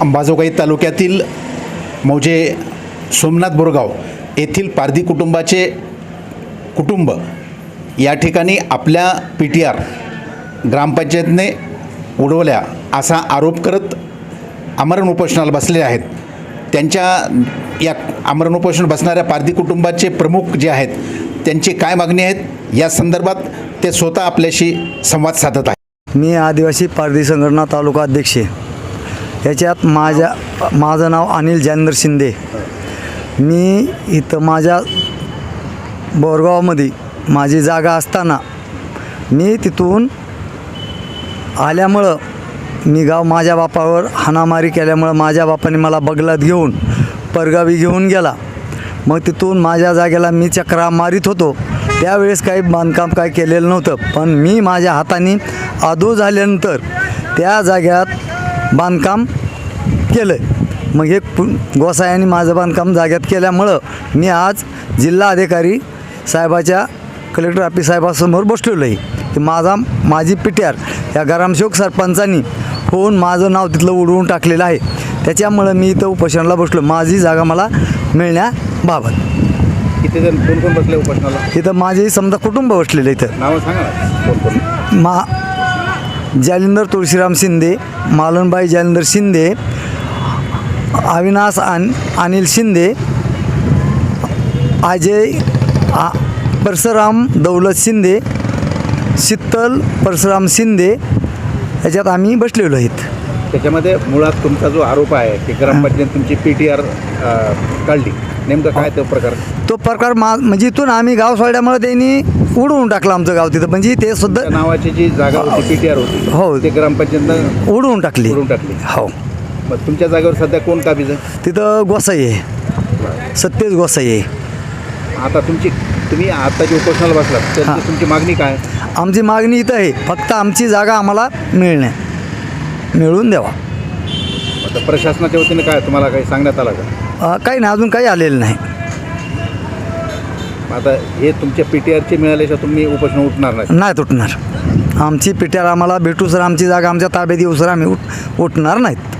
अंबाजोगाई तालुक्यातील मौजे सोमनाथ बोरगाव येथील पारधी कुटुंबाचे कुटुंब या ठिकाणी आपल्या पी टी आर ग्रामपंचायतने उडवल्या असा आरोप करत आमरण उपोषणाला बसलेले आहेत त्यांच्या या आमरण उपोषण बसणाऱ्या पारधी कुटुंबाचे प्रमुख जे आहेत त्यांची काय मागणी आहेत या संदर्भात ते स्वतः आपल्याशी संवाद साधत आहेत मी आदिवासी पारधी संघटना तालुका अध्यक्ष आहे. याच्यात माझ्या माझं नाव अनिल जानेंद्र शिंदे. मी इथं माझ्या बोरगावामध्ये माझी जागा असताना मी तिथून आल्यामुळं मी गाव माझ्या बापावर हाणामारी केल्यामुळं माझ्या बापाने मला बगलात घेऊन परगावी घेऊन गेला. मग तिथून माझ्या जागेला मी चक्रा मारित होतो. त्यावेळेस काही बांधकाम काय केलेलं नव्हतं. पण मी माझ्या हाताने आदू झाल्यानंतर त्या जाग्यात बांधकाम केलं मग हे पु- गोसायाने माझं बांधकाम जाग्यात केल्यामुळं मी आज जिल्हा अधिकारी साहेबाच्या कलेक्टर ऑफिस साहेबासमोर बसलेलो आहे की माझा माझी पिट्यार या ग्रामसेवक सरपंचांनी होऊन माझं नाव तिथलं उडवून टाकलेलं आहे. त्याच्यामुळं मी इथं उपोषणाला बसलो माझी जागा मला मिळण्याबाबत. किती जण कोण कोण बसले उपोषणाला? इथं माझे समजा कुटुंब बसलेलं इथं. नावं सांगा ना. कोण कोण मा जालिंदर तुळशीराम शिंदे मालनबाई जालिंदर शिंदे अविनाश अन अनिल शिंदे अजय आ परशुराम दौलत शिंदे शीतल परशुराम शिंदे याच्यात आम्ही बसलेलो आहेत. त्याच्यामध्ये मुळात तुमचा जो आरोप आहे की ग्रामपंचायत तुमची पी टी आर काढली. नेमकं काय तो प्रकार? तो प्रकार मा म्हणजे इथून आम्ही गाव सोडल्यामुळे त्यांनी उडवून टाकलं आमचं गाव तिथं. म्हणजे ते सुद्धा त्या नावाची जी जागा होती पी टी आर होती हो. ते ग्रामपंचायतनं उडवून टाकली. उडवून टाकली. हो. मग तुमच्या जागेवर सध्या कोण काबीज आहे? तिथं गोसाई आहे. सत्तेज गोसाई आहे. आता तुमची तुम्ही आता जे उपोषणाला बसलात तर हां. तुमची मागणी काय? आमची मागणी इथं आहे. फक्त आमची जागा आम्हाला मिळणे मिळून द्यावा. आता प्रशासनाच्या वतीने काय तुम्हाला काही सांगण्यात आलं का? अ, काही नाही अजून काही आलेलं नाही. आता हे तुमच्या पी टी आरचे मिळाल्याशिवाय तुम्ही उपोषण उठणार नाही. नाही तुटणार आमची पिट्याला आम्हाला भेटू सर आमची जागा आमच्या ताब्यात येऊ सर आम्ही उठ उठणार नाहीत.